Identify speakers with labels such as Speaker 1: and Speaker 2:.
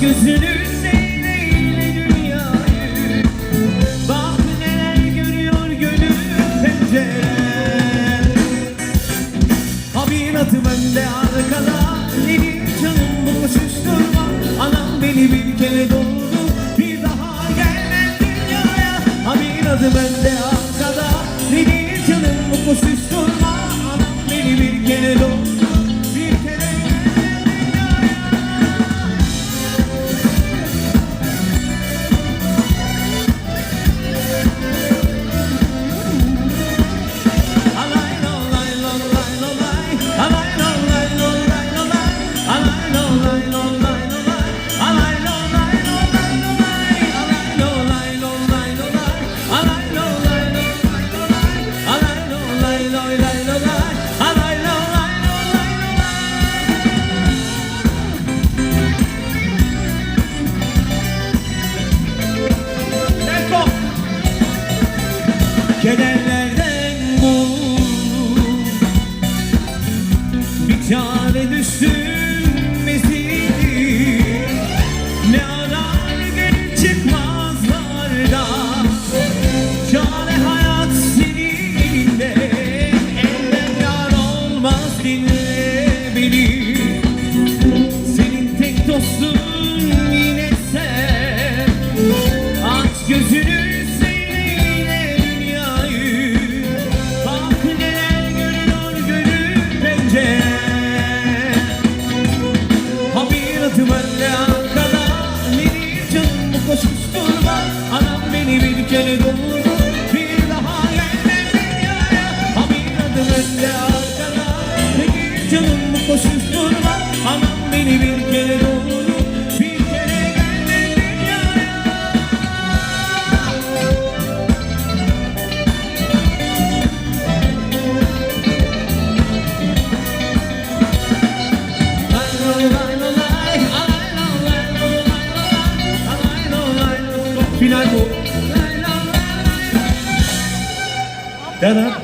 Speaker 1: Gözünü dünyayı. Bak neler görüyor gönül pencere Abin atım önde arkada Benim canım bunu şuşturma Anam beni bir kere doğdu Bir daha gelmem dünyaya. Abin atım önde arkada Kederlerden bul Bir çare düştüm canım bu koşuşturma Anam beni bir kere doğurur Bir kere geldin dünyaya Final bu. Da da.